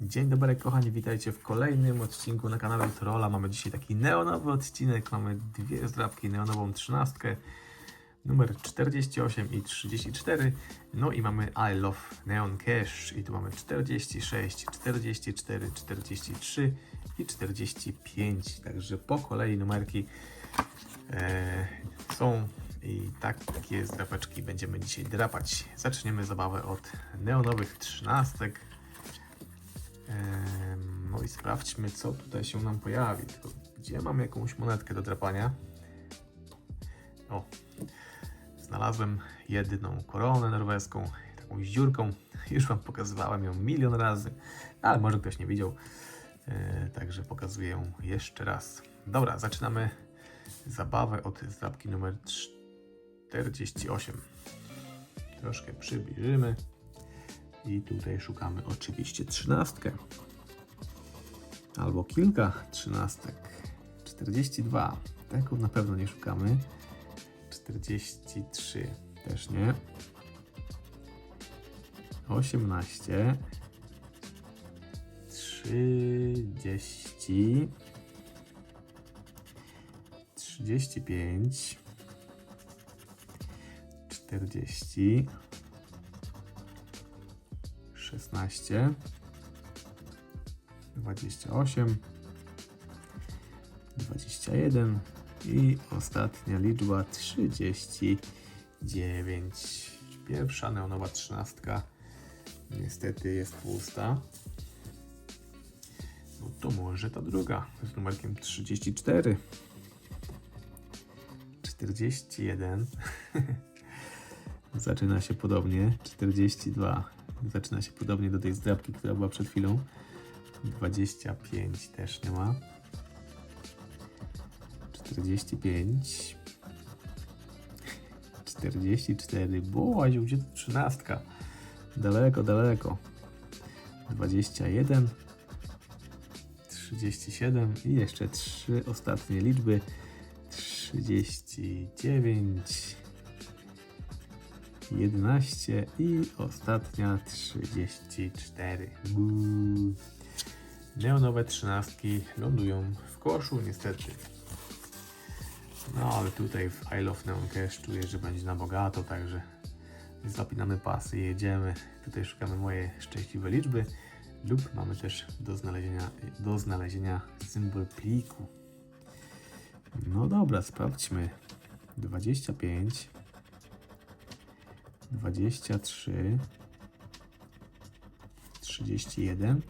Dzień dobry kochani, witajcie w kolejnym odcinku na kanale Trolla. Mamy dzisiaj taki neonowy odcinek, mamy dwie zdrabki, neonową trzynastkę, numer 48 i 34, no i mamy I Love Neon Cash i tu mamy 46, 44, 43 i 45, także po kolei numerki e, są i tak, takie zdrapeczki będziemy dzisiaj drapać. Zaczniemy zabawę od neonowych trzynastek. No i sprawdźmy, co tutaj się nam pojawi. Tylko gdzie mam jakąś monetkę do drapania? O, znalazłem jedną koronę norweską, taką z dziurką. Już Wam pokazywałem ją milion razy, ale może ktoś nie widział. E, Także pokazuję ją jeszcze raz. Dobra, zaczynamy zabawę od zdrabki numer 48. Troszkę przybliżymy. I tutaj szukamy oczywiście trzynastkę. Albo kilka trzynastek. 42. Taką na pewno nie szukamy. 43. Też nie. 18. 30. 35. 40. 16, 28, 21 i ostatnia liczba 39. Pierwsza neonowa trzynastka niestety jest pusta. No to może ta druga z numerkiem 34. 41. Zaczyna się podobnie. 42. Zaczyna się podobnie do tej zdrabki, która była przed chwilą. 25 też nie ma. 45. 44. Bołaziu, gdzie to trzynastka? Daleko, daleko. 21. 37 i jeszcze trzy ostatnie liczby. 39. 11 i ostatnia 34. Buu. Neonowe trzynastki lądują w koszu niestety. No ale tutaj w I Love Neon Cash czuję, że będzie na bogato, także zapinamy pasy jedziemy. Tutaj szukamy moje szczęśliwe liczby lub mamy też do znalezienia, do znalezienia symbol pliku. No dobra, sprawdźmy. 25 23 31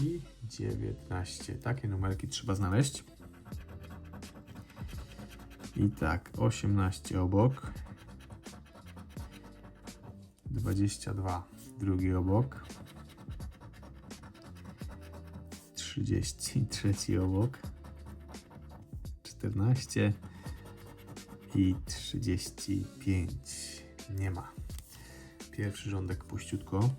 i 19. Takie numerki trzeba znaleźć. I tak, 18 obok. 22 drugi obok. 33 obok. 14 i 35. Nie ma. Pierwszy rządek puściutko.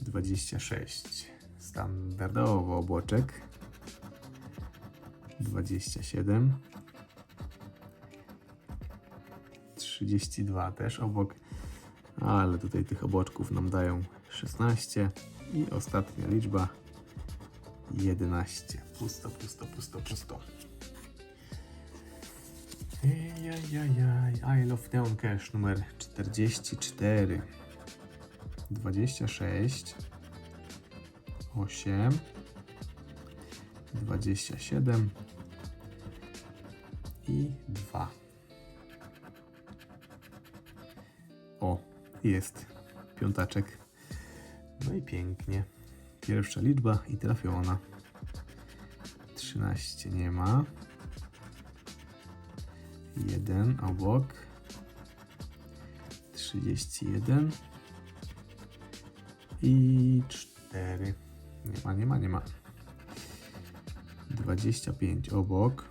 26. Standardowo obłoczek. 27. 32 też obok, ale tutaj tych oboczków nam dają 16 i ostatnia liczba 11. Pusto, pusto, pusto, pusto. Ejajajaj, I love Neon Cash numer 44 26 8 27 i 2 O, jest. Piątaczek. No i pięknie. Pierwsza liczba i trafiona. 13 nie ma 1 obok 31 i 4 nie ma, nie ma, nie ma. 25 obok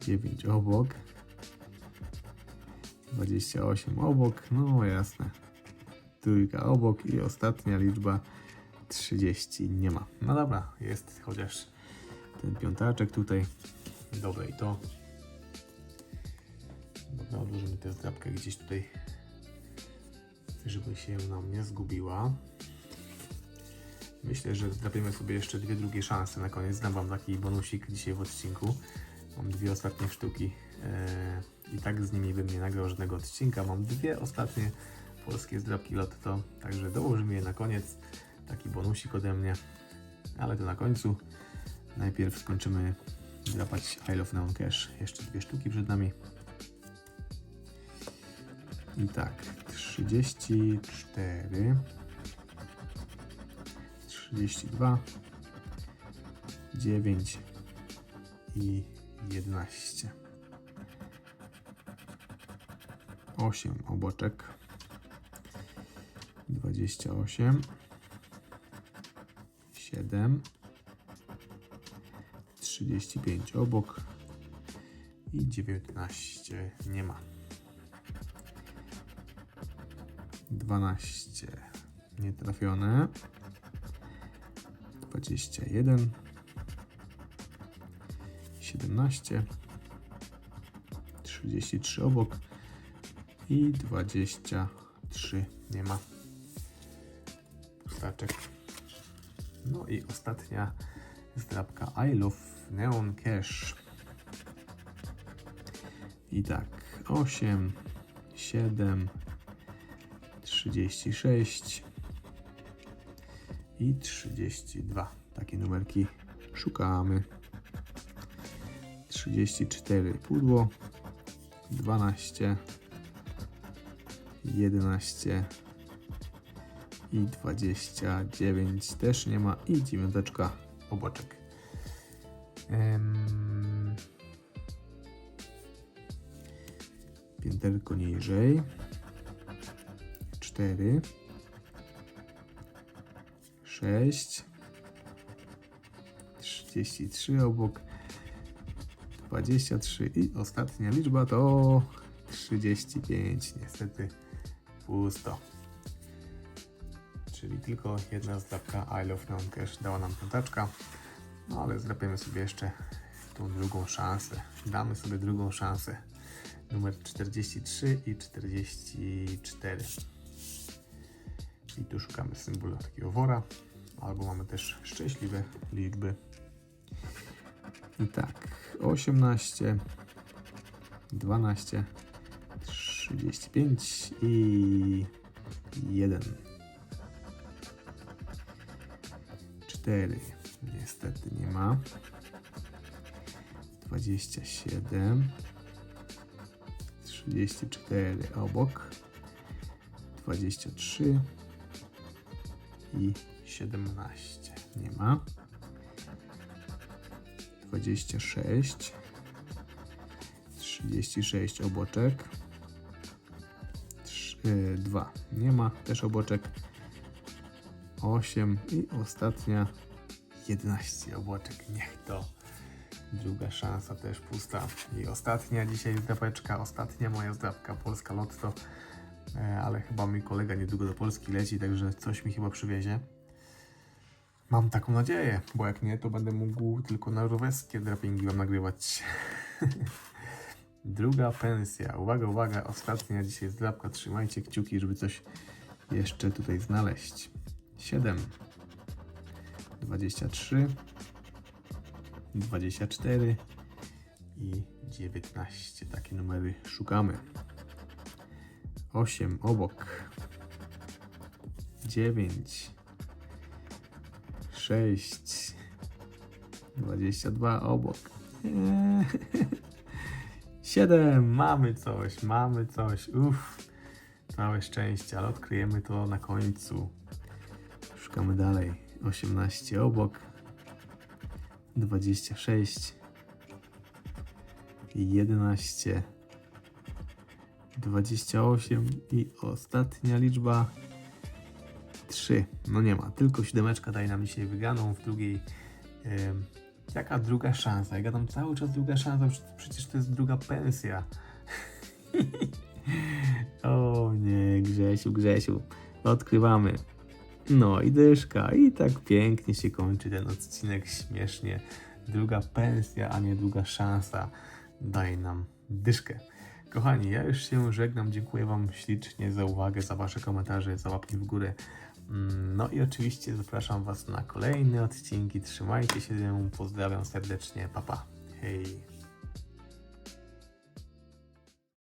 9 obok 28 obok, no jasne. Trójka obok i ostatnia liczba 30 nie ma. No dobra, jest chociaż ten piątaczek tutaj. Dobre i to. Dobra, odłożymy tę zdrabkę gdzieś tutaj żeby się nam nie zgubiła. Myślę, że zdrapiemy sobie jeszcze dwie drugie szanse na koniec. Dam Wam taki bonusik dzisiaj w odcinku. Mam dwie ostatnie sztuki e, i tak z nimi bym nie nagrał żadnego odcinka. Mam dwie ostatnie polskie zdrapki lotto, także dołożymy je na koniec. Taki bonusik ode mnie, ale to na końcu. Najpierw skończymy drapać I Love Neon Cash. Jeszcze dwie sztuki przed nami. I tak, 34, 32, 9 i 11. 8 oboczek. 28, 7, 35 obok i 19 nie ma. 12 nietrafione. 21 17 33 obok i 23 nie ma. Pustaczek. No i ostatnia zdrabka I Love Neon Cash. I tak, 8, 7, 36 i 32. Takie numerki szukamy. 34 pudło, 12, 11 i 29 też nie ma i dziewiąteczka oboczek. Em, Pięterko niżej. 4 6 33 obok. 23 i ostatnia liczba to 35 niestety pusto. Czyli tylko jedna zdrapka I Love Neon Cash dała nam piątaczka no ale zdrapiemy sobie jeszcze tą drugą szansę damy sobie drugą szansę numer 43 i 44 i tu szukamy symbolu takiego wora, albo mamy też szczęśliwe liczby. I tak, 18, 12, 35 i 1. 4. Niestety nie ma. 27. 34 obok. 23 i 17 nie ma. 26 36 oboczek 2 nie ma też oboczek 8 i ostatnia 11 oboczek niech to druga szansa też pusta i ostatnia dzisiaj zdrapeczka ostatnia moja zdrapka Polska Lotto E, ale chyba mój kolega niedługo do Polski leci, także coś mi chyba przywiezie. Mam taką nadzieję, bo jak nie, to będę mógł tylko norweskie drapingi wam nagrywać. Druga pensja. Uwaga, uwaga, ostatnia dzisiaj zdrapka. Trzymajcie kciuki, żeby coś jeszcze tutaj znaleźć. 7, 23, 24 i 19. Takie numery szukamy. 8 obok, 9, 6, 22 obok, 7, mamy coś, mamy coś, uff, całe szczęście, ale odkryjemy to na końcu. Szukamy dalej, 18 obok, 26 i 11 28 i ostatnia liczba 3. No nie ma, tylko siódemeczka daje nam dzisiaj wygraną w drugiej. Ym, jaka druga szansa? Ja gadam cały czas druga szansa, przecież to jest druga pensja. o nie, Grzesiu, Grzesiu, odkrywamy. No i dyszka, i tak pięknie się kończy ten odcinek, śmiesznie. Druga pensja, a nie druga szansa daje nam dyszkę. Kochani, ja już się żegnam. Dziękuję Wam ślicznie za uwagę, za Wasze komentarze, za łapki w górę. Mm, No i oczywiście zapraszam Was na kolejne odcinki. Trzymajcie się, pozdrawiam serdecznie. Papa. Pa. Hej.